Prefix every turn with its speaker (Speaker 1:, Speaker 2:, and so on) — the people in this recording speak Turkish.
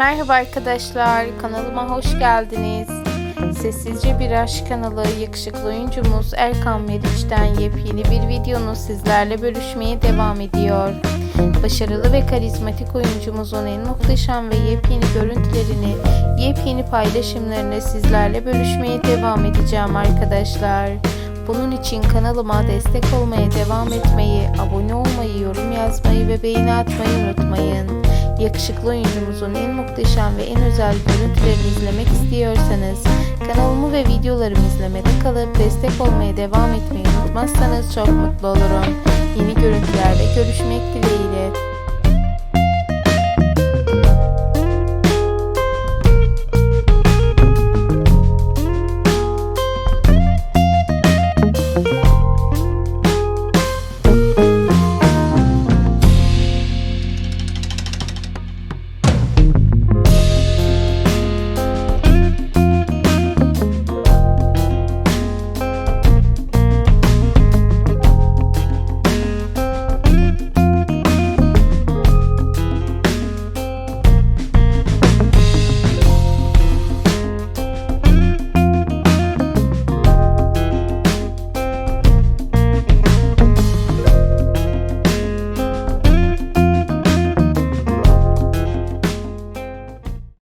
Speaker 1: Merhaba arkadaşlar, kanalıma hoş geldiniz. Sessizce Bir Aşk kanalı yakışıklı oyuncumuz Erkan Meriç'ten yepyeni bir videonu sizlerle bölüşmeye devam ediyor. Başarılı ve karizmatik oyuncumuzun en muhteşem ve yepyeni görüntülerini, yepyeni paylaşımlarını sizlerle bölüşmeye devam edeceğim arkadaşlar. Bunun için kanalıma destek olmaya devam etmeyi, abone olmayı, yorum yazmayı ve beğeni atmayı unutmayın. Yakışıklı oyuncumuzun en muhteşem ve en özel görüntülerini izlemek istiyorsanız kanalımı ve videolarımı izlemede kalıp destek olmaya devam etmeyi unutmazsanız çok mutlu olurum. Yeni görüntülerde görüşmek dileğiyle.